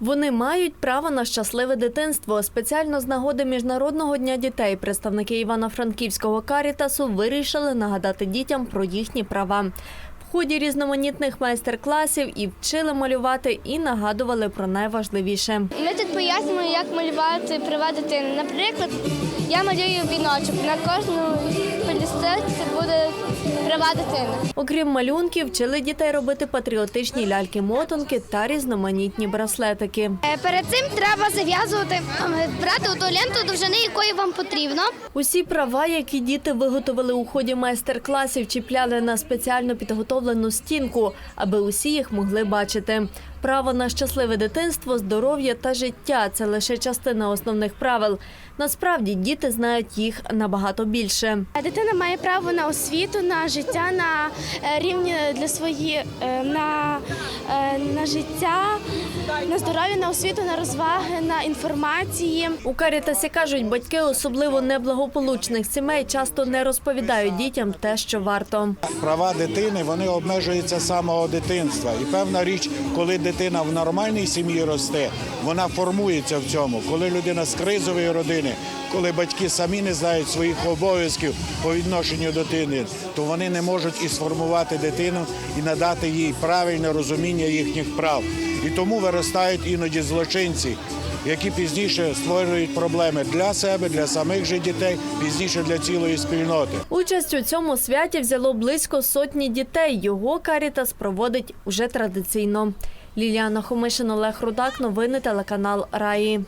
Вони мають право на щасливе дитинство. Спеціально з нагоди Міжнародного дня дітей представники Івано-Франківського карітасу вирішили нагадати дітям про їхні права. В ході різноманітних майстер-класів і вчили малювати, і нагадували про найважливіше. Ми тут пояснюємо, як малювати права дитини. Наприклад, я малюю віночок. На кожну полісточці буде права дитини. Окрім малюнків, вчили дітей робити патріотичні ляльки-мотанки та різноманітні браслетики. Е, Перед цим треба зав'язувати, е, брати ту ленту, довжини якої вам потрібно. Усі права, які діти виготовили у ході майстер-класів, чіпляли на спеціально підготовлену стінку, аби усі їх могли бачити. Право на щасливе дитинство, здоров'я та життя це лише частина основних правил. Насправді діти знають їх набагато більше. Дитина має право на освіту, на життя, на е, рівні для свої е, на, на життя, на здоров'я, на освіту, на розваги, на інформації. У Карітасі кажуть, батьки особливо неблагополучних сімей часто не розповідають дітям те, що варто. Права дитини вони обмежуються з самого дитинства. І певна річ, коли дитина в нормальній сім'ї росте, вона формується в цьому. Коли людина з кризової родини, коли батьки самі не знають своїх обов'язків по відношенню до дитини, то вони не можуть і сформувати дитину і надати їй правильне розуміння їхніх прав. І тому виростають іноді злочинці. Які пізніше створюють проблеми для себе, для самих же дітей, пізніше для цілої спільноти. Участь у цьому святі взяло близько сотні дітей. Його Карітас проводить уже традиційно. Ліліана Хомишин, Олег Рудак. Новини телеканал Раї.